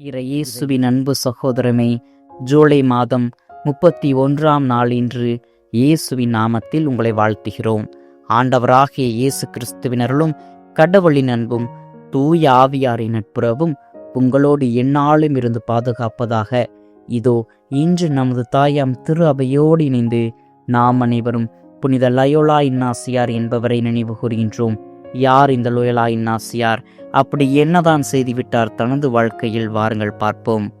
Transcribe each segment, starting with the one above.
இறையேசுவின் அன்பு சகோதரமே ஜூலை மாதம் முப்பத்தி ஒன்றாம் நாள் இன்று இயேசுவின் நாமத்தில் உங்களை வாழ்த்துகிறோம். ஆண்டவராகிய இயேசு கிறிஸ்துவினருளும் கடவுளின் அன்பும் தூய ஆவியாரின் நட்புறவும் உங்களோடு எந்நாளும் இருந்து பாதுகாப்பதாக. இதோ இன்று நமது தாயாம் திரு அவையோடு இணைந்து நாம் அனைவரும் புனித லயோலா இன்னாசியார் என்பவரை நினைவு கூறுகின்றோம். யார் இந்த லோயலா இன்னாசியார் அப்படி என்னதான் செய்துவிட்டார் தனது வாழ்க்கையில்? வாருங்கள் பார்ப்போம்.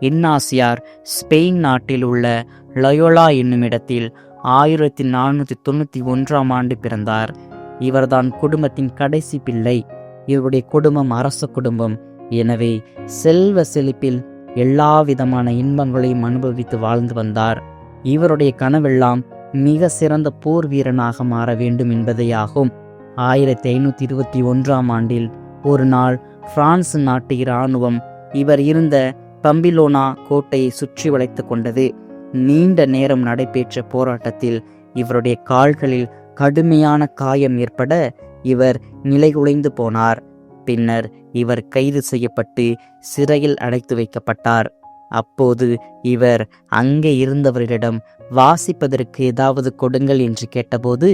இன்னாசியார் ஸ்பெயின் நாட்டில் உள்ள லயோலா என்னும் இடத்தில் ஆயிரத்தி நானூற்றி தொண்ணூற்றி ஒன்றாம் ஆண்டு பிறந்தார். இவர்தான் குடும்பத்தின் கடைசி பிள்ளை. இவருடைய குடும்பம் அரச குடும்பம். எனவே செல்வ செழிப்பில் எல்லா விதமான இன்பங்களையும் அனுபவித்து வாழ்ந்து வந்தார். இவருடைய கனவெல்லாம் மிக சிறந்த போர் வீரனாக மாற வேண்டும் என்பதேயாகும் ஆயிரத்தி ஐநூற்றி இருபத்தி ஒன்றாம் ஆண்டில் ஒரு நாள் பிரான்ஸ் நாட்டு இராணுவம் இவர் இருந்த பம்பிலோனா கோட்டையை சுற்றி வளைத்து கொண்டது. நீண்ட நேரம் நடைபெற்ற போராட்டத்தில் இவருடைய கால்களில் கடுமையான காயம் ஏற்பட இவர் நிலைகுலைந்து போனார். பின்னர் இவர் கைது செய்யப்பட்டு சிறையில் அடைத்து வைக்கப்பட்டார். அப்போது இவர் அங்கே இருந்தவர்களிடம் வாசிப்பதற்கு ஏதாவது கொடுங்கள் என்று கேட்டபோது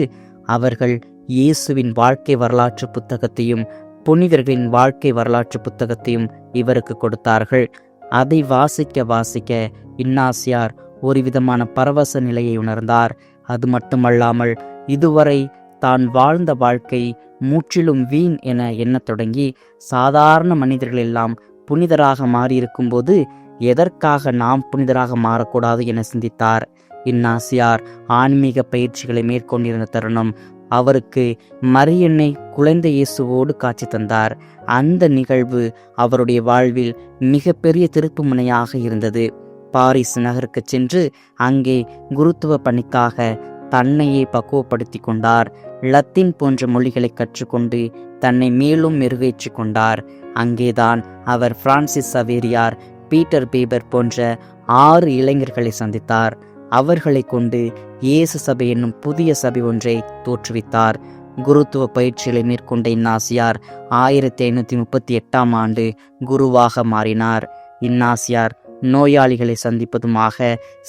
அவர்கள் இயேசுவின் வாழ்க்கை வரலாற்று புத்தகத்தையும் புனிதர்களின் வாழ்க்கை வரலாற்று புத்தகத்தையும் இவருக்கு கொடுத்தார்கள். அதை வாசிக்க வாசிக்க இன்னாசியார் ஒரு விதமான பரவச நிலையை உணர்ந்தார். அது மட்டுமல்லாமல் இதுவரை தான் வாழ்ந்த வாழ்க்கை முற்றிலும் வீண் என எண்ணத் தொடங்கி சாதாரண மனிதர்கள் எல்லாம் புனிதராக மாறியிருக்கும்போது எதற்காக நாம் புனிதராக மாறக்கூடாது என சிந்தித்தார். இன்னாசியார் ஆன்மீக பயிற்சிகளை மேற்கொண்டிருந்த தருணம் அவருக்கு மரியன்னை குழந்தை இயேசுவோடு காட்சி தந்தார். அந்த நிகழ்வு அவருடைய வாழ்வில் மிகப்பெரிய திருப்பு முனையாக இருந்தது. பாரிஸ் நகருக்கு சென்று அங்கே குருத்துவ பணிக்காக தன்னையே பக்குவப்படுத்தி கொண்டார். லத்தீன் போன்ற மொழிகளை கற்றுக்கொண்டு தன்னை மேலும் மெருகேற்றி கொண்டார். அங்கேதான் அவர் பிரான்சிஸ் சவேரியார் பீட்டர் பேபர் போன்ற ஆறு இளைஞர்களை சந்தித்தார். அவர்களை கொண்டு இயேசு சபை என்னும் புதிய சபை ஒன்றை தோற்றுவித்தார். குருத்துவ பயிற்சிகளை மேற்கொண்ட இன்னாசியார் ஆயிரத்தி ஐநூற்றி முப்பத்தி எட்டாம் ஆண்டு குருவாக மாறினார். இன்னாசியார் நோயாளிகளை சந்திப்பதுமாக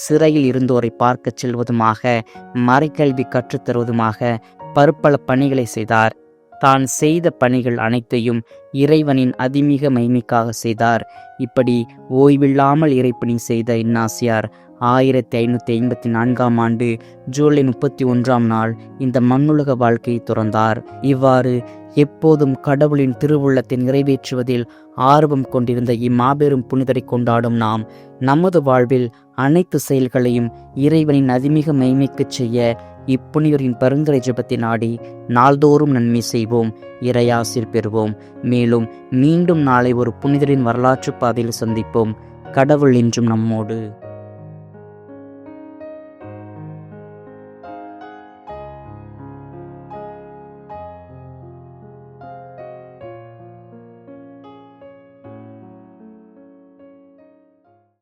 சிறையில் இருந்தோரை பார்க்கச் செல்வதுமாக மறைக்கல்வி கற்றுத்தருவதுமாக பற்பல பணிகளை செய்தார். தான் செய்த பணிகள் அனைத்தையும் இறைவனின் அதிமிக மைமைக்காக செய்தார். இப்படி ஓய்வில்லாமல் இறைப்பணி செய்த இன்னாசியார் ஆயிரத்தி ஐநூற்றி ஐம்பத்தி நான்காம் ஆண்டு ஜூலை முப்பத்தி ஒன்றாம் நாள் இந்த மண்ணுலக வாழ்க்கையை துறந்தார். இவ்வாறு எப்போதும் கடவுளின் திருவுள்ளத்தை நிறைவேற்றுவதில் ஆர்வம் கொண்டிருந்த இம்மாபெரும் புனிதரை கொண்டாடும் நாம் நமது வாழ்வில் அனைத்து செயல்களையும் இறைவனின் அதிமிக மைமைக்குச் செய்ய இப்புனிதரின் பரிந்துரை ஜெபத்தை நாடி நாள்தோறும் நன்மை செய்வோம் இறையாசிர் பெறுவோம். மேலும் மீண்டும் நாளை ஒரு புனிதரின் வரலாற்று பாதையில் சந்திப்போம். கடவுள் என்றும் நம்மோடு.